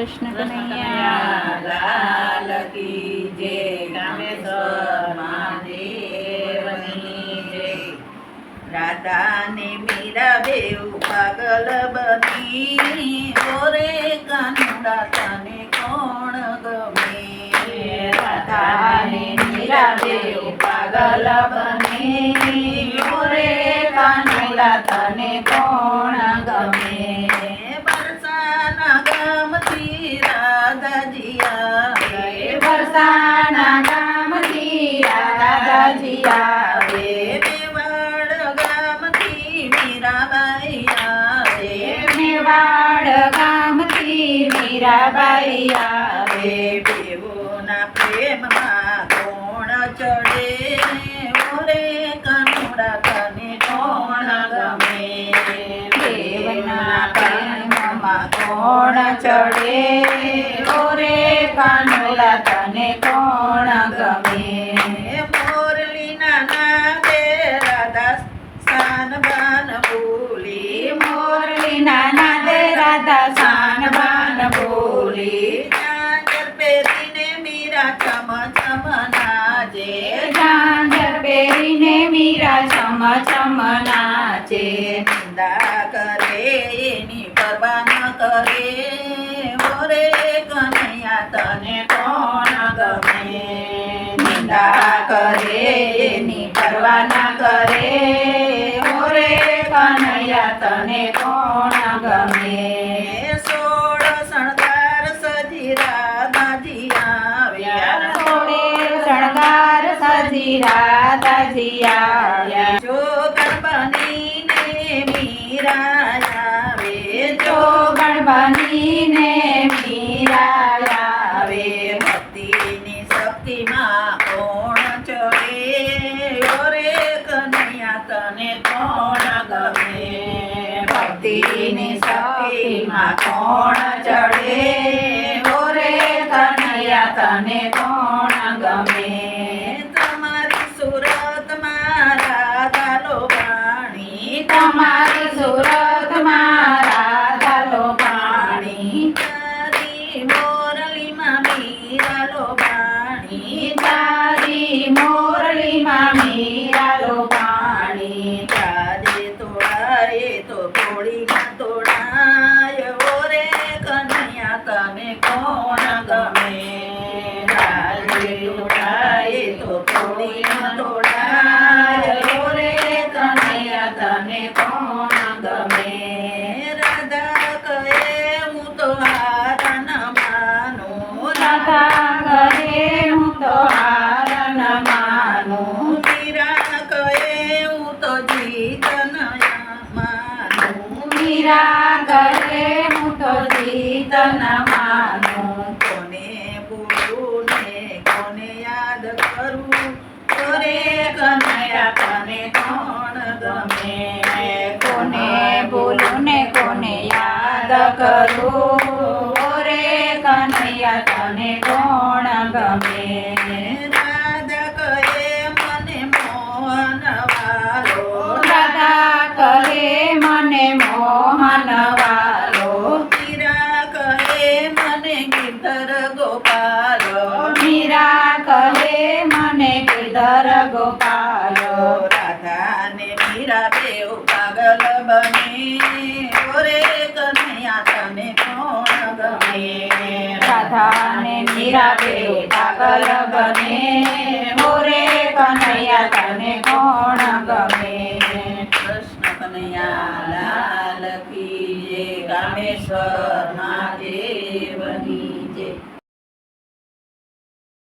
કૃષ્ણ કનૈયા. રાધાને મીરા બેઉ પાગલ બની. ઓરે કાનુડા તને કોણ ગમે? રાધાને મીરા બેઉ પાગલ બની. ઓરે કાનુડા તને કોણ ગમે બરસાના ગામથી રાધાજી આવે વરસાના ગામથી રાધાજી આવે મેવાડ ગામથી મીરાબાઈ આવે મેવાડ ગામથી મીરાબાઈ આવે બેવોના પ્રેમમાં કોણ ચડે ઓરે કનુડા તને કોણ ગમે? દેવના પ્રેમમાં કોણ ચડે? ઓરે કાનુડા તને કોણ ગમે? સ્થાન બાન બોલી મોરલીના નાદે રાધા સાનબાન બોલી. ચાંદર પહેરીને મીરા ચમ ચમ નાચે. ઝાંઝર પહેરીને મીરા છમ છમ નાચે. નિંદા કરે, એની પરવા ન કરે. ઓરે કનૈયા તને કોણ ગમે? નિંદા કરે, એની પરવા ના કરે. તને કોણ ગમે? સોળ શણગાર સજી રાધાજી આવ્યા. સોળે શણગાર સજી રાધાજી આવ્યા. જો ગણબનીને શક્તિમાં કોણ ચડે? ઓરે કનૈયા તને કોણ ગમે? તમારી સુરત મારા દાલો પાણી તમારી સુરત મારા દાલો પાણી તારી મોરલીમાં મીરા પાણી તારી મોરલીમાં મામી લો પાણી તારે તોડાય તો થોડી ના તોડાય ઓરે કનૈયા તને કોણ ગમે તારે તોડાય, તો થોડી ના તોડાય. ઓરે કનૈયા તને કોણ ગમે? રાધા કહે, હું તો હાર ન માનું રાધા કહે, હું તો હાર ન માનું. મીરા કહે, હું તો ઓરે કનૈયા તને કોણ ગમે? કોને બોલું ને કોને યાદ કરું? રે કનૈયા તને કોણ ગમે? મને ગોપાલ, રાધાને મીરા બેઉ પાગલ બની. ઓરે કનૈયા તને કોણ ગમે? રાધા ને મીરા બેઉ પાગલ બને. ઓરે કનૈયા તને કોણ ગમે? કૃષ્ણ કનૈયા લાલ કી જય કામેશ્વર મહાદેવની